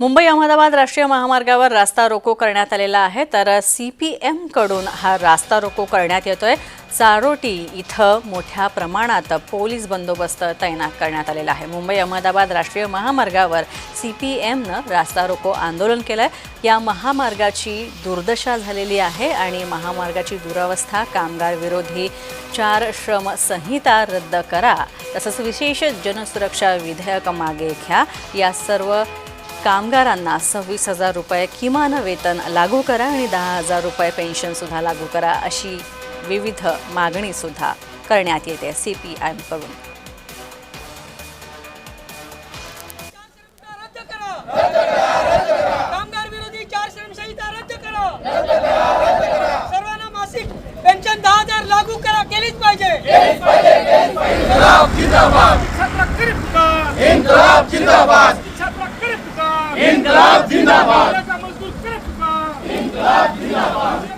मुंबई अहमदाबाद राष्ट्रीय महामार्गावर रास्ता रोको करण्यात आलेला आहे. तर सी पी एमकडून हा रास्ता रोको करण्यात येतोय. चारोटी इथं मोठ्या प्रमाणात पोलीस बंदोबस्त तैनात करण्यात आलेला आहे. मुंबई अहमदाबाद राष्ट्रीय महामार्गावर सी पी एमनं रास्ता रोको आंदोलन आहे या महामार्गाची दुर्दशा झालेली आहे आणि महामार्गाची दुरावस्था कामगार विरोधी चार श्रम संहिता रद्द करा. तसंच विशेष जनसुरक्षा विधेयक मागे घ्या. या सर्व कामगारांना सव्वीस हजार रुपये किमान वेतन लागू करा आणि दहा हजार रुपये पेन्शनसुद्धा लागू करा अशी विविध मागणीसुद्धा करण्यात येते सी पी एमकडून रद्द You got.